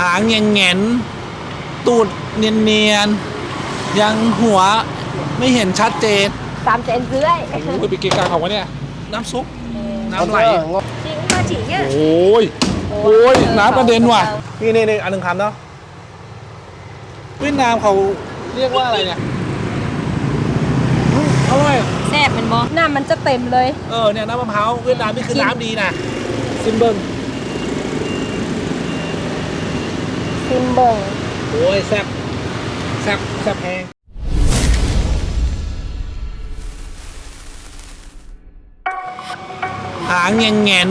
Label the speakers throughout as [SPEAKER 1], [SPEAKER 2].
[SPEAKER 1] หางแงงแงนๆตูดเนียนเนียนๆยังหัวไม่เห็นชัดเจน
[SPEAKER 2] สามเซนเรื่อย
[SPEAKER 1] โอ้โหไปเกะกาของวะเนี่ย น้ำซุป น้ำไหล
[SPEAKER 2] จริงมาฉีเนี่ย
[SPEAKER 1] โอ้ย โอ้ย น้ำกระเด็นว่ะ นี่นี่นี่อันหนึ่งคำเนาะเวียดนามเขาเรียกว่าอะไรเนี่ยอืมอร่อย
[SPEAKER 2] แซ่บมันบอน้ำมันจะเต็มเลย
[SPEAKER 1] เออเนี่ยน้ำมะพร้าวเวียดนามนี่คือ
[SPEAKER 2] กิน
[SPEAKER 1] น้ำดีนะซิมเบิง
[SPEAKER 2] ซิมเบิง
[SPEAKER 1] โอ้ยแซ่บแซ่บแซ่บแพงหางแงงแงน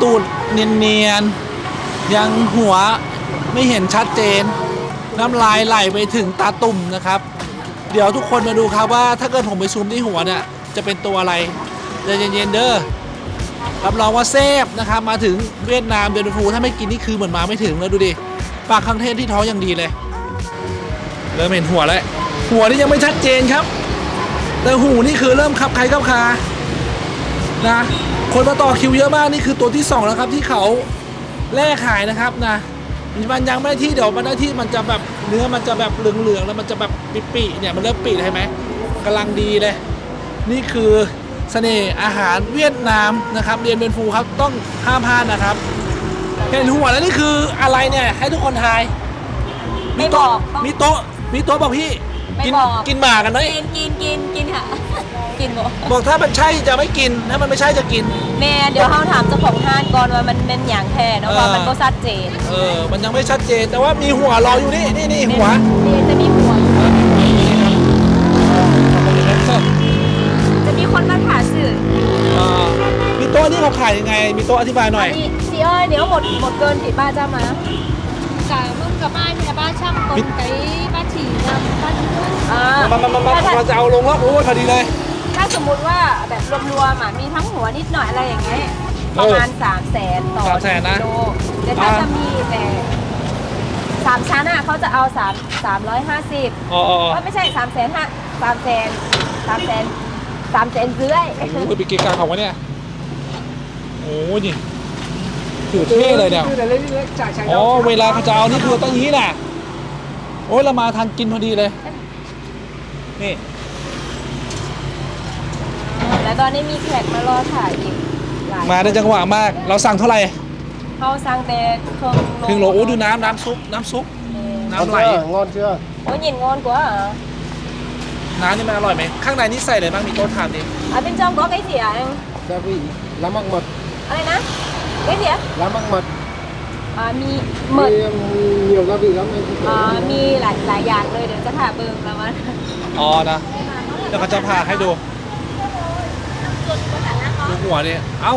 [SPEAKER 1] ตูดเนียนเนียนๆ ยังหัวไม่เห็นชัดเจน น้ำลายไหลไปถึงตาตุ่มนะครับ เดี๋ยวทุกคนมาดูครับว่าถ้าเกิดผมไปซูมที่หัวเนี่ยจะเป็นตัวอะไรเย็นๆเด้อรับรองว่าแซ่บนะครับมาถึงเวียดนามเดือนฟูถ้าไม่กินนี่คือเหมือนมาไม่ถึงแล้วดูดิ ปากข้งเทศที่ท้องยังดีเลย เริ่มเห็นหัวแล้ว หัวนี่ยังไม่ชัดเจนครับ แต่หูนี่คือเริ่มขับใครขับคานะคนมาต่อคิวเยอะมากนี่คือตัวที่สองแล้วครับที่เขาแลกขายนะครับนะมันยังไม่ได้ที่เดี๋ยวมันได้ที่มันจะแบบเนื้อมันจะแบบเหลืองๆแล้วมันจะแบบปิๆเนี่ยมันเริ่มปิใช่ไหมกำลังดีเลย นี่คือเสน่ห์อาหารเวียดนามนะครับเรียนเป็นฟูครับต้องห้ามพลาดนะครับ เห็นหัวแล้วนี่คืออะไรเนี่ย ให้ทุกคนทาย
[SPEAKER 2] ไม่บอก
[SPEAKER 1] มีโต๊ะ มีโต๊ะบอกพี่
[SPEAKER 2] ไม่
[SPEAKER 1] กิน
[SPEAKER 2] บอก
[SPEAKER 1] กินหมากกันไหม
[SPEAKER 2] กินกินกินกินค่ะ กินบ่
[SPEAKER 1] บอกถ้ามันใช่จะไม่กิน ถ้ามันไม่ใช่จะกิน
[SPEAKER 2] แม่เดี๋ยวเขาถามเจ้าของห้างก่อนว่ามันเป็นอย่างแท้เนาะ
[SPEAKER 1] เออ
[SPEAKER 2] ว่ามันก็ชัดเจน
[SPEAKER 1] เออ มันยังไม่ชัดเจน แต่ว่ามีหัวรออยู่นี่ นี่นี่หัว
[SPEAKER 2] นี่จะมีหัวอยู่จะมีคนมาถามสื่อ
[SPEAKER 1] อ่ามี โต๊ะนี่เขาขายยังไง มีโต๊ะอธิบายหน่อย
[SPEAKER 2] อันนี้ซีเอ้ยเดี๋ยวหมดหมดเกินผิดบ้านเจ้ามา
[SPEAKER 3] cả mông cả ba nhà ba trăm còn cái ba chỉ là ba trăm rưỡi
[SPEAKER 2] อ่า
[SPEAKER 1] มามามามา
[SPEAKER 2] ถ้า
[SPEAKER 1] มาจะเอาลงแล้วโอ้ยพอดีเลย
[SPEAKER 2] ถ้าสมมุติว่าแบบรวมๆอะมีทั้งหัวนิดหน่อยอะไรอย่างเงี้ยประมาณ3 0 0แสนต่อ
[SPEAKER 1] สามแสนนะ
[SPEAKER 2] กิโลแต่ถ้า
[SPEAKER 1] อ่า
[SPEAKER 2] จะมีแต่สามชั้นอะเขาจะเอาสามสามร้อยห้าสิบ
[SPEAKER 1] อ๋ออ๋ออ๋อ
[SPEAKER 2] ไม่ใช่สามแสนห้าสามแสนสามแสนสามแสนเรื่อย
[SPEAKER 1] โอ้ยไปเกะกาของวะเนี่ย โอ้ยนี่ถือเท่เลยเนี่ยอ๋อเวลาเขาจะเอานี่คือต้องอย่างนี้แหละโอ้ยเรามาทันกินพอดีเลย นี่
[SPEAKER 2] แล้วตอนนี้มีแขกมารอถ่ายอีกหลาย
[SPEAKER 1] มาได้จังหวะมาก เราสั่งเท่าไหร่
[SPEAKER 2] เขาสั่งแต่เครื่อง
[SPEAKER 1] ครึ่งโลโอ้ดูน้ำน้ำซุปน้ำซุปน้ำไหล
[SPEAKER 4] ngon chưa
[SPEAKER 2] โอ้ยยินงอนกว่าเหรอ
[SPEAKER 1] น้ำนี่มันอร่อยไหมข้างในนี่ใส่อะไรบ้างมีโต๊ะทานดิ
[SPEAKER 2] อะเป็นจอมก็ไก่เสียเอง
[SPEAKER 4] gia vị lá măng mật
[SPEAKER 2] อะไรนะไก่เสีย
[SPEAKER 4] lá măng mật
[SPEAKER 2] อ่ามีหมึก
[SPEAKER 4] Cái, um, nhiều gia vị lắm em không
[SPEAKER 2] อ่า
[SPEAKER 4] thể
[SPEAKER 2] มีหลายหลายอย่างเลยเดี๋ยวจะถ่ายเบิ่งแล้วมัน
[SPEAKER 1] อ๋อนะเดี๋ยวเขาจะผ่าให้ดูดูหัวนี่เอ้า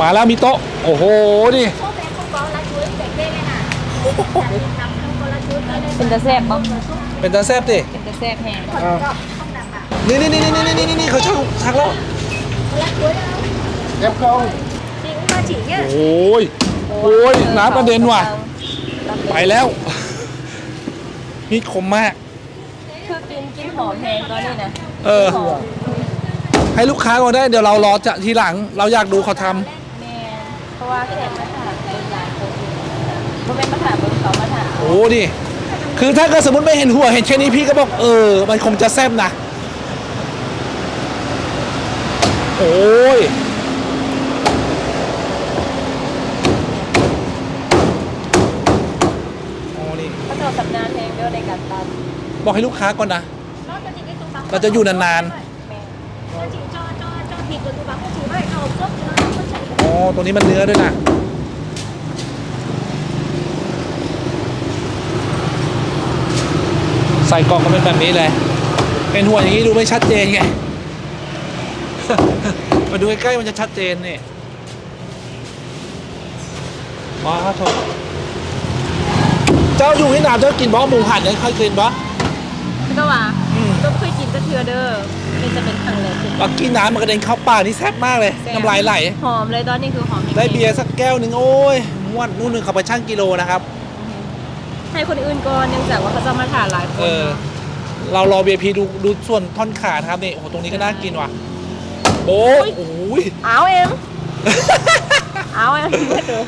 [SPEAKER 1] มาแล้วมีโต๊ะ โอ้โหนี่
[SPEAKER 2] เป็นตะแซ่บบ่
[SPEAKER 1] เป็นตาแซบดิ
[SPEAKER 2] เป็นตะแซ่บแห้ง
[SPEAKER 4] à,
[SPEAKER 1] นี่นี่นี่นี่นี่นี่นี่เขาช่างชักแล้ว
[SPEAKER 4] em không
[SPEAKER 1] โอ้ยโอ้ยน้ำกระเด็นว่ะ ไปแล้ว นี่คมมาก
[SPEAKER 2] คือกินกินหอมแห้งตอนนี้นะ
[SPEAKER 1] เออ
[SPEAKER 2] หอม
[SPEAKER 1] ให้ลูกค้าก่อนได้ เดี๋ยวเรารอจะทีหลัง เราอยากดูเขาทำ
[SPEAKER 2] แม่นเพราะว่าแขกมาถามเป็นหลายคนบ่เป็นมาถามเบิ่งเขามาถาม
[SPEAKER 1] โอ้ดิ คือถ้าเกิดสมมติไม่เห็นหัวเห็นแค่นี้พี่ก็บอกเออ มันคงจะแซ่บนะ โอ้ยโอ้นี่
[SPEAKER 2] เขาจะสำนานแห้งเด้อในการตำ
[SPEAKER 1] บอกให้ลูกค้าก่อนนะ
[SPEAKER 3] nó cho chị cái túi bóng
[SPEAKER 1] เราจะอยู่นาน
[SPEAKER 2] แม่น
[SPEAKER 3] cho chị cho cho cho thịt của túi bóng của chị với hầu xốp thì nó không có chảy
[SPEAKER 1] ๆอ๋อตัวนี้มันเนื้อด้วยนะใส่กล่องก็เป็นแบบนี้เลย เป็นหัวอย่างนี้ดูไม่ชัดเจนไง มาดูใกล้ๆมันจะชัดเจนนี่มาครับชมเจ้าอยู่ที่หนามเจ้ากินบอหมูหันเนี่ยเคยกินบอ
[SPEAKER 2] คือก็ว่าต้องเคยกินก็เทือเด้อนี่จะเป็นครั้งแรกที่
[SPEAKER 1] ปากินน้ำมันกระเด็นเข้าปากนี่แซ่บมากเลย
[SPEAKER 2] แซ่บ
[SPEAKER 1] น้ำลายไหล
[SPEAKER 2] หอมเลยตอนนี้คือหอมจงๆ
[SPEAKER 1] ได้เบียร์สักแก้วหนึ่งโอ้ยม้วนนู่นนึงเขาไปชั่งกิโลนะครับ
[SPEAKER 2] ให้คนอื่นก่อนเนื่องจากว่าเขาจะมาถ่ายหลายค
[SPEAKER 1] เอนอเรารอ VIP ดูดูส่วนท่อนขานะครับนี่โอ้โหตรงนี้ก็น่ากินว่ะ โอ้ยโอ้ย
[SPEAKER 2] เอาเองเอาไอ้มันเถอะ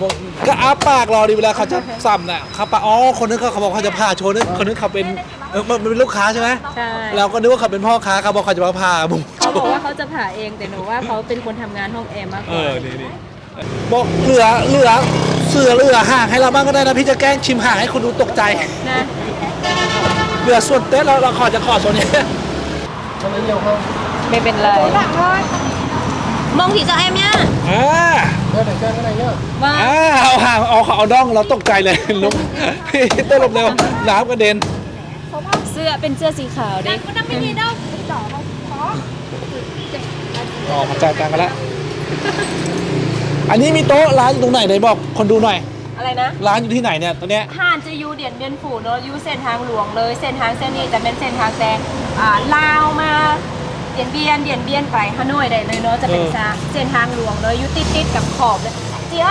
[SPEAKER 1] บอกก็อ้าปากรอดีเวลาเขาจะสัมน่ะเขาปากอ๋อคนนึงเขาเขาบอกเขาจะผ่าโชว์นึกคนนึงเขาเป็นเออมันมันเป็นลูกค้าใช่ไหม
[SPEAKER 2] ใช่
[SPEAKER 1] เราก็นึกว่าเขาเป็นพ่อค้าเขาบอกเขาจะมาผ่าบุ้ง
[SPEAKER 2] เขาบอกว่าเขาจะผ่าเองแต่หนูว่าเขาเป็นคนทำงานห้องแอร์มากก
[SPEAKER 1] เอ
[SPEAKER 2] ว่า
[SPEAKER 1] อนี่นี่บอกเหลือเหลือเสือเหลือห่างให้เราบ้างก็ได้นะพี่จะแกล้งชิมห่างให้คนดูตกใจ
[SPEAKER 2] นะ
[SPEAKER 1] เหลือส่วนเต้นเราเราขอจะขอส่วนนี้
[SPEAKER 4] ทำไมเหี่ยวเขา
[SPEAKER 2] ไม่เป็นไร มองที่จะแอมเนี่ย
[SPEAKER 1] อ่า
[SPEAKER 4] เออไหนกันก็ไหนเนี่ย
[SPEAKER 2] ว่า
[SPEAKER 1] อ่าเอาห่างเอาเอาด้องเราตกใจเลยลุกพี่เต้นหลบเร็วน้ำกระเด็น
[SPEAKER 2] เสื้อเป็นเสื้อสีขาวเด็ก
[SPEAKER 3] มันนั่งไม่ดีดอกจ่อเขาขอ
[SPEAKER 1] อ๋อมาจ่ายตังค์กันแล้วอันนี้มีโต๊ะร้านอยู่ตรงไหนไหนบอกคนดูหน่อย
[SPEAKER 2] อะไรนะ
[SPEAKER 1] ร้านอยู่ที่ไหนเนี่ยตอนเนี้ย
[SPEAKER 2] ห่านจะอยู่เดียนเบียน phủ เนอะอยู่เส้นทางหลวงเลย เส้นทางเส้นนี้จะเป็นเส้นทางแต่อ่าลาวมา เดียนเบียนเดียนเบียนไปฮานอยได้เลยเนาะจะเป็นซาเส้นทางหลวงเลยอยู่ติดติดๆกับขอบเลยเจีย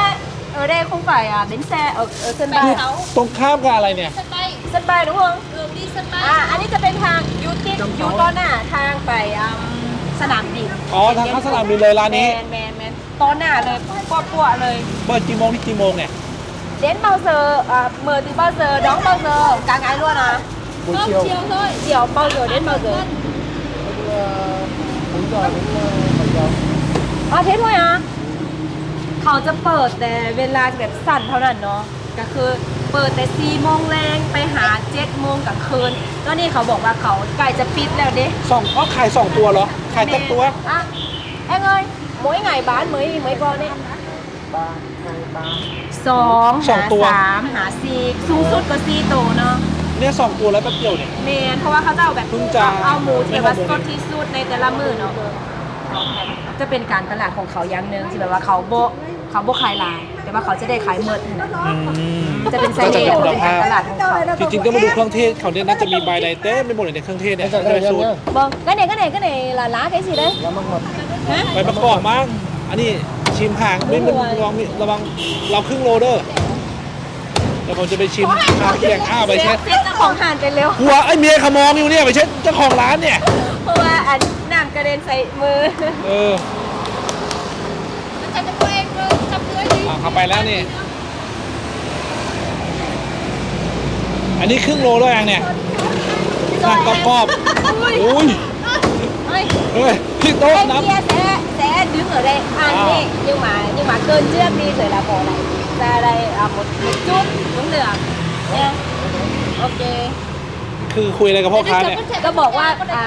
[SPEAKER 2] เออได้คงไปอะเบนแซเออเออเส้นบาย
[SPEAKER 1] ตรงข้ามกับอะไรเนี่ย
[SPEAKER 3] สไป
[SPEAKER 2] เส้นบายทุกคน
[SPEAKER 3] เออดีสไป
[SPEAKER 2] อ่า อันนี้จะเป็นทางยูติดยูต้นหน้าทางไปอ่าสนามบิน
[SPEAKER 1] อ๋อทางเข้าสนามบินเลยร้านนี้
[SPEAKER 2] แมนแมนแมนต้นหน้าเลยปัวปัวๆเลย
[SPEAKER 1] เปิดกี่โมงที่กี่โมงเนี่ย
[SPEAKER 2] đến bao giờ à, mở từ bao giờ đóng bao giờ cả ngày luôn à
[SPEAKER 4] บุญ
[SPEAKER 3] ต้ม
[SPEAKER 4] เชียว
[SPEAKER 3] เชียวเลย
[SPEAKER 2] chiều bao giờ đến bao giờ
[SPEAKER 4] เอ่อผมจอดเป็นข อาว
[SPEAKER 2] à thế thôi à เขาจะเปิดแต่เวลาแบบสั้นเท่านั้นเนาะก็คือเปิดแต่4โมงแรงไปหา7โมงกลางคืนก็นี่เขาบอกว่าเขาใกล้จะปิดแล้วเด้
[SPEAKER 1] สองอ๋อขายสองตัวเหรอ ขายจักตัว
[SPEAKER 2] อะเอ็งเอ้ย mỗi ngày bán mấy mấy con ấy
[SPEAKER 4] ปลาไงปลา
[SPEAKER 2] สอง
[SPEAKER 1] สอง
[SPEAKER 2] หา
[SPEAKER 1] ตัว
[SPEAKER 2] สามหาสี่สูงสุดก็สี่ตัวเนาะ
[SPEAKER 1] เนี่ยสองตัวแล้วแป๊บเดียวเนี่ย
[SPEAKER 2] เมนเพราะว่าเขาจะเอาแบบ
[SPEAKER 1] เพิ่งจะ
[SPEAKER 2] เอาหมูที่แบบว่า
[SPEAKER 1] ไม่
[SPEAKER 2] ส
[SPEAKER 1] เอาหมู
[SPEAKER 2] ดที่สุดในแต่ละมือเนาะจะเป็นการตลาดของเขาอย่างหนึ่งที่แบบว่าเขาโบะเขาโบะขายลายแต่ว่าเขาจะได้ขายเมิดนะ
[SPEAKER 1] อืม
[SPEAKER 2] จะเป็นไซ
[SPEAKER 1] ก็
[SPEAKER 2] เด
[SPEAKER 1] จะ
[SPEAKER 2] น
[SPEAKER 1] มีคุณ
[SPEAKER 2] เป็น
[SPEAKER 1] ภา
[SPEAKER 2] การ
[SPEAKER 1] พ
[SPEAKER 2] ตลาดของเขา
[SPEAKER 1] จริงๆก็มาดูเครื่องเทศเขาเนี่ยน่าจะมีใบใดเต้ไม่หมดเลยในเครื่องเทศเนี่ย
[SPEAKER 4] ไม่ใช่
[SPEAKER 1] จะ
[SPEAKER 4] ได้
[SPEAKER 1] เป็น
[SPEAKER 4] ยัง
[SPEAKER 1] สูตร
[SPEAKER 4] เนี่ย
[SPEAKER 2] Vâng, cái này cái này cái này là lá cái gì đấy?
[SPEAKER 4] แล้วมังหมด
[SPEAKER 2] Hả?
[SPEAKER 1] ใบมะกอกมั้งอันนี้ชิมห่างไม่มันระวังระวังเราครึ่งโลเด้อ เดี๋ยวผมจะไปชิมชาเคียงอ้าวไปเช็ด
[SPEAKER 2] เช็ดเจ้าของห่านไปเร็ว
[SPEAKER 1] หัวไอ้เมียเขามองอยู่เนี่ยไปเช็ดเจ้าของร้านเนี่ย
[SPEAKER 2] เพราะว่าอันน้ำกระเด็นใส่มือ
[SPEAKER 1] เออ
[SPEAKER 3] มันจะเป็นตัวเองเลยจับเลยดี
[SPEAKER 1] อ่าเข้าไปแล้วนี่ อันนี้ครึ่งโลแล้วยังเนี่ยนั่งกรอบๆอุ้ย
[SPEAKER 2] Ôi,
[SPEAKER 1] เฮ้ยพี่โต๊ะ
[SPEAKER 2] bên
[SPEAKER 1] นับ
[SPEAKER 2] kia sẽ sẽ đứng ở đây ăn
[SPEAKER 1] À.
[SPEAKER 2] đi nhưng mà nhưng mà cơn trước đi rồi là bỏ lại ra đây à, một một chút cũng được nha ok
[SPEAKER 1] คือคุยอะไรกับพ่อค้าเนี่ย
[SPEAKER 2] ก็บอกว่าอ่า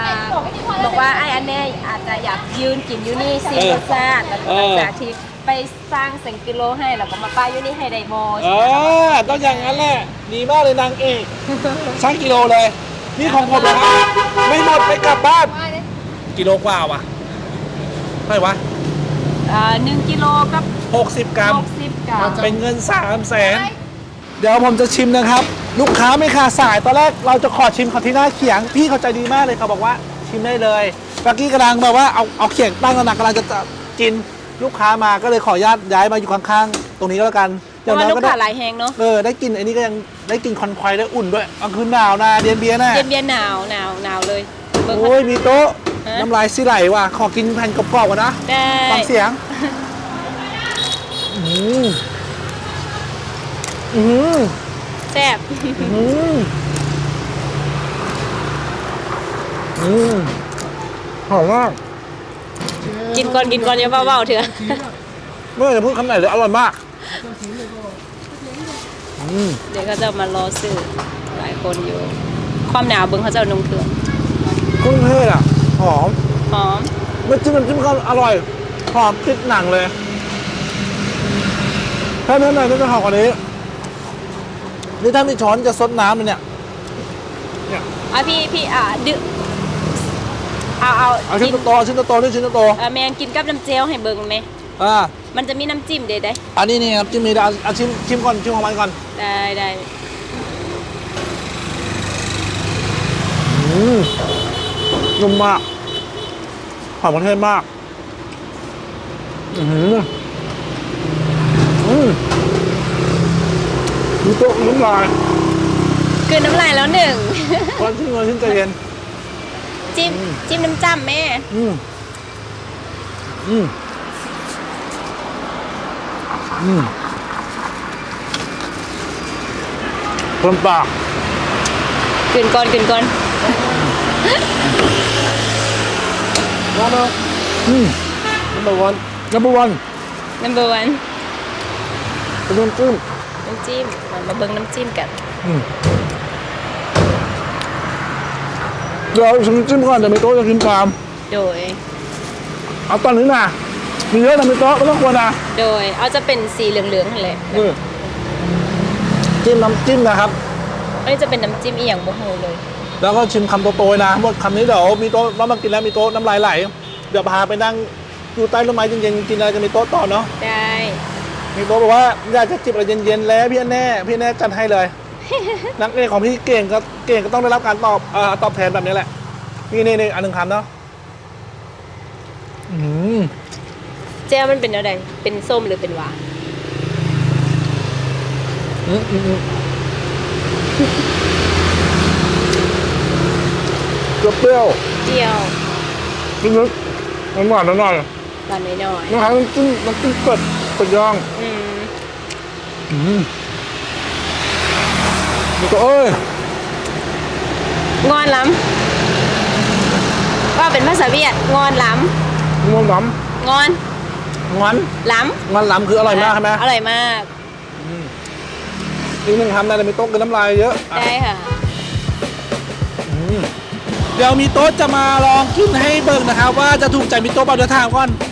[SPEAKER 2] บอกว่าไอ้อันเนี้ยอาจจะอยากยืนกินอยู่นี่ซี
[SPEAKER 1] เออ
[SPEAKER 2] รสชาติแล้ว
[SPEAKER 1] เอ
[SPEAKER 2] ก็
[SPEAKER 1] อ
[SPEAKER 2] จากที่ไปสร้างเสังกิโลให้แล้วก็มาป้ายอยู่นี่ให้ได้โม
[SPEAKER 1] เออต้องอย่างนั้นแหละดีมากเลยนางเอกช่างกิโลเลย นี่ของผมนะครับไม่หมดไปกลับบ้าน
[SPEAKER 3] ว่าเลย
[SPEAKER 1] กิโลกว่าว่ะเท่าไหร่วะ
[SPEAKER 2] อ่าหนึ่งกิโลกับ
[SPEAKER 1] 60 กรัม
[SPEAKER 2] หกสิบกรัม
[SPEAKER 1] เป็นเงิน 3 0 0แสน เดี๋ยวผมจะชิมนะครับ ลูกค้าไม่ขาดสาย ตอนแรกเราจะขอชิมเขาที่หน้าเขียง พี่เขาใจดีมากเลยเขาบอกว่าชิมได้เลยเมื่อกี้กำลังแบบว่าเอาเอาเขียงตั้งกำลังกำลังจะจะกินลูกค้ามาก็เลยขออนุญาตย้ายมาอยู่ข้างๆ ตรงนี้ก็แล้วกัน
[SPEAKER 2] เพ
[SPEAKER 1] อย่าง
[SPEAKER 2] ราะว่า
[SPEAKER 1] น้อย
[SPEAKER 2] ลูก
[SPEAKER 1] ก็ได้
[SPEAKER 2] ค้าหลายแหงเนาะ
[SPEAKER 1] เออ ได้กินไอ้นี่ก็ยังได้กินคอนควายได้อุ่นด้วยกลางคืนหนาวนะเดียนเบียร์น่ะ
[SPEAKER 2] เย็นเย็นๆหนาวหนาวหนาวเลยเบิ่ง
[SPEAKER 1] โอ้ยมีโต๊ะ
[SPEAKER 2] ฮะ
[SPEAKER 1] น้ำลายสิไหลว่ะ ขอกินแผ่นกรอบๆก่อนนะ
[SPEAKER 2] ได้
[SPEAKER 1] ฟังเสียง อืมอืม
[SPEAKER 2] แซ่บ
[SPEAKER 1] อืมอืมหอมมาก
[SPEAKER 2] กินก่อนกินก่อนอย่าเบาๆเถอะ
[SPEAKER 1] ไม่ว่าจะพูดคำไหนเลยอร่อยมากอืม
[SPEAKER 2] เดี๋ยวก็จะมารอซื้อหลายคนอยู่ ความหนาวเบิ่งเขาจะเอานมเครื่อง
[SPEAKER 1] เครื่องเทศอะหอม
[SPEAKER 2] หอม
[SPEAKER 1] ไม่จิ้มน้ำจิ้มก็อร่อยหอมติดหนังเลย ถ้าเนื้อในก็จะหอมกว่านี้นี่ถ้ามีช้อนจะซดน้ำเลยเนี่ย
[SPEAKER 2] อะพี่พี่อะดึเอาเอา
[SPEAKER 1] เอาชิ้น
[SPEAKER 2] กิน
[SPEAKER 1] โตๆชิ้นโตๆนี่ชิ้นโต
[SPEAKER 2] อะแมนกินกับน้ำเจลให้เบิ่งไหม
[SPEAKER 1] ๆอ่า
[SPEAKER 2] มันจะมีน้ำจิ้มเด็ดได้
[SPEAKER 1] อันนี้นี่ครับจิ้มมีเอาเอาชิมชิมก่อนชิมของมันก่อน
[SPEAKER 2] ได้ได้
[SPEAKER 1] อืมนุ่มมากหอมกระเทียมมากอืมอืม ดูโต๊ะน้ำลาย
[SPEAKER 2] คืนน้ำลายแล้วหนึ่ง
[SPEAKER 1] วันที่เงินชิ้นใจเย็น
[SPEAKER 2] จิ้มจิ้มน้ำจ้ำแม่
[SPEAKER 1] อืมอืมอืมเพิ่มปาก
[SPEAKER 2] กินก่อนกินก่อน
[SPEAKER 4] No, no.
[SPEAKER 1] อืม
[SPEAKER 4] Number one.
[SPEAKER 1] นับวัน
[SPEAKER 2] number one
[SPEAKER 1] เป็นน้ำจิ้ม
[SPEAKER 2] น้ำจิ้มมามาเบิ่งน้ำจิ้มกัน
[SPEAKER 1] อืมเดี๋ยวชิมน้ำจิ้มก่อนเดี๋ยวมีโต๊ะจะกินตาม
[SPEAKER 2] โดย
[SPEAKER 1] เอาตอนนี้นะมีเยอะนะมีโต๊ะไม่ต้องกลัวนะ
[SPEAKER 2] โดย เอาจะเป็นสีเหลืองๆนั่นแหละ
[SPEAKER 1] นี่จิ้มน้ำจิ้มนะครับ
[SPEAKER 2] อันนี้จะเป็นน้ำจิ้มอีหยังบ่ฮู้เลย
[SPEAKER 1] แล้วก็ชิมคำโตๆนะหมดคำนี้เดี๋ยวมีโต๊ะเรามากินแล้วมีโต๊ะน้ำลายไหลเดี๋ยวพาไปนั่งอยู่ใต้ต้นไม้เย็นๆกินอะไรจะมีโต๊ะต่อเนาะ
[SPEAKER 2] ได้
[SPEAKER 1] มีโต๊ะบอกว่าอยากจะจิบอะไรเย็นๆแล้วพี่แน่พี่แน่จัดให้เลย นักเอกของพี่เก่งก็เก่งก็ต้องได้รับการตอบเอ่อตอบแทนแบบนี้แหละ นี่นี่นี่อันหนึ่งคำเนาะอืม
[SPEAKER 2] แจ้วมันเป็นอะไร เป็นส้มหรือเป็นหวาน
[SPEAKER 1] อืมอืมอืมเปรี้ยว
[SPEAKER 2] เจียว
[SPEAKER 1] ๆนิดๆหวานๆหน่อย
[SPEAKER 2] หวานน้อย
[SPEAKER 1] ๆนะครับน้ำจิ้มน้ำจิ้มเป็ด เป็ดย่าง
[SPEAKER 2] ๆอืม
[SPEAKER 1] อืมนี่ก็เอ้ย
[SPEAKER 2] งอนล้ำว่าเป็นภาษาเวียดงอนล้
[SPEAKER 1] งอนล้ำ
[SPEAKER 2] งอนำ
[SPEAKER 1] งอน
[SPEAKER 2] ล้
[SPEAKER 1] งอนล้ำคืออำร่อยมากใช่ไหม
[SPEAKER 2] อร่อยมาก
[SPEAKER 1] อีกหนึ่งคำนะแต่มีโต๊ะกินน้ำลายเยอะอะ
[SPEAKER 2] ได้ค่ะ
[SPEAKER 1] อืมเดี๋ยวมีโต๊ะจะมาลองกินให้เบิ่งนะครับ ว่าจะถูกใจมีโต๊ะเปล่าเดี๋ยวถามก่อน
[SPEAKER 2] อืม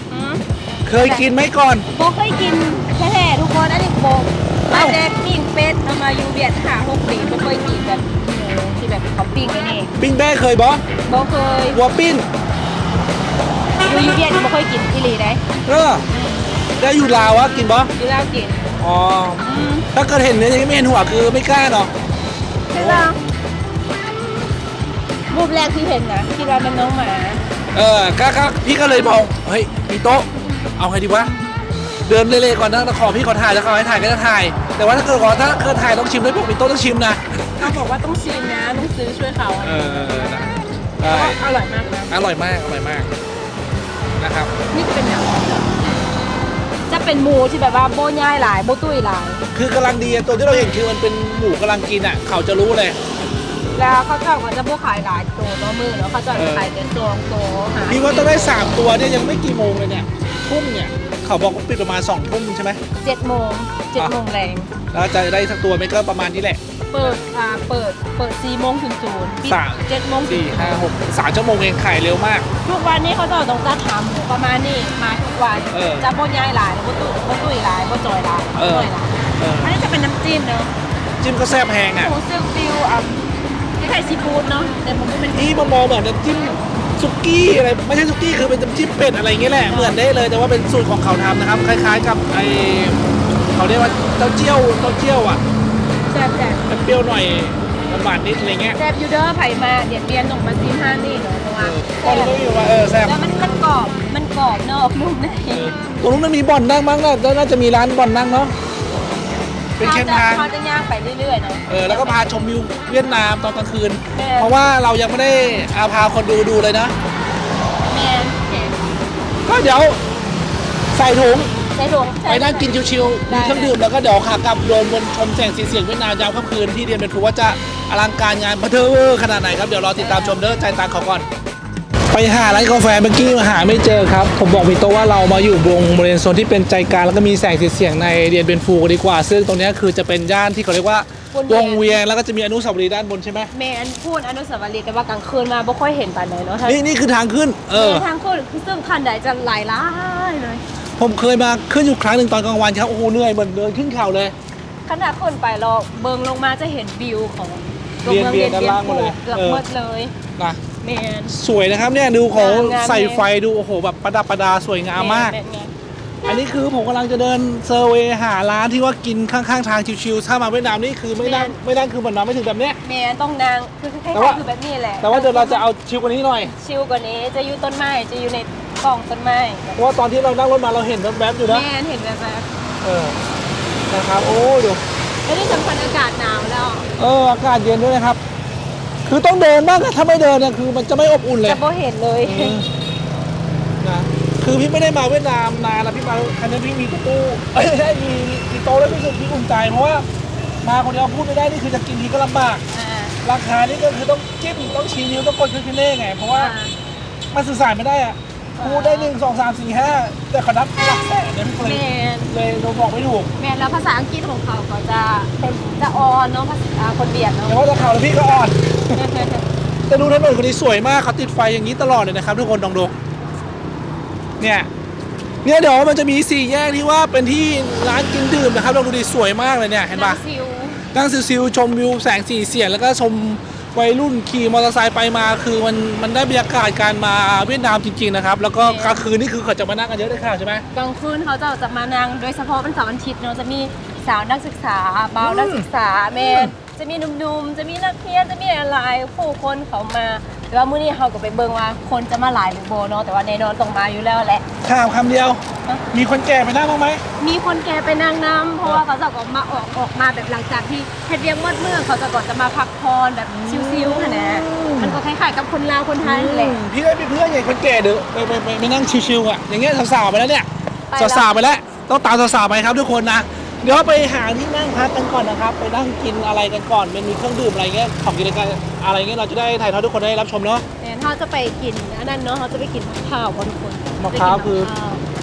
[SPEAKER 1] เคยกินไหมก่อน
[SPEAKER 2] โบเคยกินแท้ๆทุกคนอันนี้โบ
[SPEAKER 1] เอ้า
[SPEAKER 2] มาแดกปิ้งเป็ดเอามาอยู่เวียดหาหกปีโบเคยกินแบบเออที่แบบเขาปิ้งไว้นี่
[SPEAKER 1] ปิ้งแบ้เคยบอ
[SPEAKER 2] โบเคย
[SPEAKER 1] วัวปิ้ง
[SPEAKER 2] อยู่อยู่เวียดโบเคยกินที่ลีได้
[SPEAKER 1] เออได้อยู่ลาวอะกินบอ
[SPEAKER 2] อยู่แล้วกิน
[SPEAKER 1] อ๋อ
[SPEAKER 2] อืม
[SPEAKER 1] ถ้าเกิดเห็นเนี่ยยังไม่เห็นหัวคือไม่กล้าเนาะ
[SPEAKER 2] ใช่ป่ะรูปแรกที่เห็นนะคิดว่าเป็นน้องหมา
[SPEAKER 1] เออก็ก็พี่ก็เลยมองเฮ้ยมีโต๊ะ เอาไงดีวะ เดินเล่ๆก่อนนะขอพี่ขอถ่ายแล้วเขาให้ถ่ายก็จะถ่าย แต่ว่าถ้าเกิดขอถ้าเกิดถ่ายต้องชิมด้วยบอกมีโต๊ะต้องชิมนะ
[SPEAKER 2] เขาบอกว่าต้องชิมนะต้องซื้อช่วยเขา
[SPEAKER 1] เออเออเออนะได้
[SPEAKER 2] อร่อยมากนะ
[SPEAKER 1] อร่อยมาก อร่อยมาก นะครับ
[SPEAKER 2] นี่จะเป็นอย่างจะเป็นหมูที่แบบว่าโบย่ายหลายโบตุ้ยหลาย
[SPEAKER 1] คือกำลังดีอะตัวที่เราเห็นคือมันเป็นหมูกำลังกินอะ เขาจะรู้เลย
[SPEAKER 2] แล้วเขาจะก็จะพวกขายหลายตัวเนาะมือเนาะเขาจะขายเป็นตัวตัวหา
[SPEAKER 1] พี่ว่าต้องได้ 3 ตัวเนี่ยยังไม่กี่โมงเลยเนี่ย ทุ่มเนี่ยเขาบอกว่าปิดประมาณ2ทุ่มใช่ไหม
[SPEAKER 2] เจ็ดโมงเจ็ดโมงแรง
[SPEAKER 1] แล้วจะได้สักตัวไหม่ก็ประมาณนี้แหละ
[SPEAKER 2] เปิดอ่าเปิดเปิดสี่โมงถึงศูนย์ปิด
[SPEAKER 1] สาม
[SPEAKER 2] เจ็ดโมงถึง
[SPEAKER 1] สี่ห้าหกสามชั่วโมงเองขายเร็วมาก
[SPEAKER 2] ทุกวันนี้เขาจะต้องจัดทำหมูประมาณนี้มาทุกวัน
[SPEAKER 1] เออ
[SPEAKER 2] จะโบย่ายหลายโบตุ้ยโบตุ้ยหลายโบจอยหลาย
[SPEAKER 1] เออ
[SPEAKER 2] จอยหลาย
[SPEAKER 1] เออ
[SPEAKER 2] อันนี้จะเป็นน้ำจิ้มเนาะ
[SPEAKER 1] จิ้มก็แซ่บแพงอะ
[SPEAKER 2] หมูซิลฟิวอะคล้ายๆซีฟู้ดเนาะแต่มันก็เป็น
[SPEAKER 1] นี่มามองเหมือนน้ำจิ้ม ซุกี้อะไรไม่ใช่ซุกี้คือเป็นน้ำจิ้มเป็ดอะไรอย่างเงี้ยแหละเหมือนได้เลยแต่ว่าเป็นสูตรของเขาทำนะครับ คล้าย ๆ กับไอเขาเรียกว่าเต้าเจี้ยวเต้าเจี้ยวอะ
[SPEAKER 2] แซ่บแซ่บ
[SPEAKER 1] มันเปรี้ยวหน่อยหวานๆนิดอะไรเงี้ย
[SPEAKER 2] แซ่บอยูเดอร์ไผ่มาเดียดเบียนหนงมาซีห้านี่เนาะเพราะว่า
[SPEAKER 1] ตอนนี้ไม่มีว่าเออแซ่บ
[SPEAKER 2] แล้วมันมันกรอบมันกรอบนอกนุ่มใน
[SPEAKER 1] ตรงนู้นมันมีบ่อนนั่งมั้งน่าน่าจะมีร้านบ่อนนั่งเนาะ เป็นเข้มทาง
[SPEAKER 2] เขาจะย่างไปเรื่อยๆเนาะ
[SPEAKER 1] เออแล้วก็พาชมวิวเวียดนามตอนกลางคืน
[SPEAKER 2] แม่
[SPEAKER 1] เพราะว่าเรายังไม่ได้อาพาคนดูดูเลยนะ
[SPEAKER 2] แมนเห็น
[SPEAKER 1] ก็เดี๋ยวใส่ถุง
[SPEAKER 2] ใส่ถุง
[SPEAKER 1] ไปนั่งกินชิวๆ
[SPEAKER 2] ได้
[SPEAKER 1] มีเครื่องดื่มแล้วก็เดี๋ยวขากลับโดนบนชมแสงสีเสียงเวียดนามยามค่ำคืนที่เรียนเป็นครูว่าจะอลังการงานบันเทิงขนาดไหนครับเดี๋ยวรอติดตามชมเด้อใจตางเขาก่อน ไปหาร้านกาแฟเมื่อกี้หาไม่เจอครับ ผมบอกพี่โตะว่าเรามาอยู่วงบริเวณโซนที่เป็นใจกลางแล้วก็มีแสงสีเสียงในเรียนเป็นฟูกันดีกว่า ซึ่งตรงเนี้ยคือจะเป็นย่านที่เขาเรียกว่าวงเวียนแล้วก็จะมีอนุสาวรีย์ด้านบนใช่ไหม
[SPEAKER 2] แมนพูดอนุสาวรีย์แต่ว่ากลางคืนมาไม่ค่อยเห็นปานไหนเนาะ
[SPEAKER 1] นี่นี่คือทางขึ้น เออ
[SPEAKER 2] ทางขึ้นคือซึ่งคันใดจะหลายล้ายเลย
[SPEAKER 1] ผมเคยมาขึ้นอยู่ครั้งหนึ่งตอนกลางวันครับโอ้โหเหนื่อยเหมือนเดินขึ้นเขาเลย
[SPEAKER 2] ขนาดขึ้นไปเราเบิงลงมาจะเห็นวิวของตัว
[SPEAKER 1] เบียน
[SPEAKER 2] มือง
[SPEAKER 1] เบียนด้านล่างหมดเลย
[SPEAKER 2] เกือบ
[SPEAKER 1] เออ
[SPEAKER 2] หมดเลย
[SPEAKER 1] นะ
[SPEAKER 2] แมน
[SPEAKER 1] สวยนะครับเนี่ยดูของ
[SPEAKER 2] งามงาม
[SPEAKER 1] ใส่ไฟดูโอ้โหแบบประดับประดาสวยงามมาก
[SPEAKER 2] แนแน
[SPEAKER 1] อันนี้คือผมกำลังจะเดินเซอร์เวย์หาร้านที่ว่ากินข้างๆทางชิวๆถ้ามาเวียดนามนี่คือไม่นั่งไม่นั่งคือเหมือนมาไม่ถึงแบบเนี้ย
[SPEAKER 2] แมนต้องนางคือคล้าย
[SPEAKER 1] แต่ว่า
[SPEAKER 2] ๆคือแบบนี้แหละ
[SPEAKER 1] แต่ว่าเดี๋ยวเราจะเอาชิวกว่านี้หน่อย
[SPEAKER 2] ชิลกว่านี้จะอยู่ต้นไม้จะอยู่ในกล่องต้นไม้
[SPEAKER 1] เพราะว่าตอนที่เรานั่งรถมาเราเห็นแวบๆอยู่นะ
[SPEAKER 2] แมนเห็นแบบแบบ
[SPEAKER 1] เออนะครับโอ้ดู
[SPEAKER 2] แล้วที่สำคัญอากาศหนาวแล้ว
[SPEAKER 1] เอออากาศเย็นด้วยนะครับ คือต้องเดินบ้างอะถ้าไม่เดินเนี่ยคือมันจะไม่อบอุ่นเลย
[SPEAKER 2] จะโบเห็นเลย
[SPEAKER 1] เออนะคือพี่ไม่ได้มาเวียดนามนานแล้วพี่มาครั้งนี้พี่มีตู้เอ้ยไม่ใช่มีมีโต๊ะแล้วพี่รู้สึกพี่อุ่นใจเพราะว่ามาคนเดียวพูดไม่ได้นี่คือจะกินทีก็ลำบาก
[SPEAKER 2] อ่า
[SPEAKER 1] ราคานี่ก็คือต้องจิ้มต้องชี้นิ้วต้องกดเครื่องคิดเลขไงเพราะว่า
[SPEAKER 2] อ่า
[SPEAKER 1] มันสื่อสารไม่ได้อะพูดได้หนึ่งสองสามสี่ห้าแต่เขานับหลักแสนเนี่ยพี่
[SPEAKER 2] แม
[SPEAKER 1] เลย
[SPEAKER 2] น
[SPEAKER 1] เลยเราบอกไม่ถูก
[SPEAKER 2] แมนแล้วภาษาอังกฤษของเขาเขาจะจะออนเนาะภาษาคนเบียดเนาะ
[SPEAKER 1] แต่ว่าจะข่าวแล้วพี่ก็อ่อน แต่ดูถนนคนนี้สวยมากเขาติดไฟอย่างนี้ตลอดเลยนะครับ ทุกคนลองดูเนี่ยเนี่ยเดี๋ยวมันจะมีสี่แยกที่ว่าเป็นที่ร้านกินดื่มนะครับลองดูดิสวยมากเลยเนี่ยเห็นปะ
[SPEAKER 2] ซิว
[SPEAKER 1] นั่งซิวๆชมวิวแสงสีเสียงแล้วก็ชมวัยรุ่นขี่มอเตอร์ไซค์ไปมาคือมันมันได้บรรยากาศการมาเวียดนามจริงๆนะครับแล้วก็กลางคืนนี่คือเขาจะมานั่งกันเยอะเลยค่ะใช่ไหม
[SPEAKER 2] กลางคืนเขาจะจะมานางโดยเฉพาะวันเสาร์วันอาทิตย์เนาะจะมีสาวนักศึกษาบ่าวนักศึกษาแมน จะมีหนุ่มๆ จะมีนักเรียนจะมีหลายๆผู้คนเขามา แต่ว่ามื้อนี้เขาก็ไปเบิ่งว่าคนจะมาหลายหรือโบเนาะแต่ว่าแน่นอนต้องมาอยู่แล้วแหละ
[SPEAKER 1] ถามคำเดียว
[SPEAKER 2] ฮะ
[SPEAKER 1] มีคนแก่ไปนั่งบ้างไหม
[SPEAKER 2] มีคนแก่ไปนั่งน้ำเพราะว่าเขาจะออกมาออกออกมาแบบหลังจากที่เฮ็ดเวียงมดเมืองเขาจะก่อนจะมาพักผ่อนแบบชิลๆค่ะนะมันก็คล้ายๆกับคนลาวคนไทยนั่นแหละ
[SPEAKER 1] พี่ได้มีเพื่อนอย่างคนแก่เด้อไปไปไปไปนั่งชิวๆอะอย่างเงี้ยสาวๆไปแล้วเนี่ย
[SPEAKER 2] ไปแล้ว
[SPEAKER 1] สาวๆไปแล้วต้องตามสาวๆไปครับทุกคนนะ เดี๋ยวไปหาที่นั่งพักกันก่อนนะครับ ไปนั่งกินอะไรกันก่อนมันมีเครื่องดื่มอะไรเงี้ยของกินกันอะไรเงี้ยเราจะได้ถ่ายทอดทุกคนได้รับชมเนาะ
[SPEAKER 2] แม่นเขาจะไปกินอันนั้นเนาะเขาจะไปกินมะพร้าวบนคน
[SPEAKER 1] มะพร้าวคือ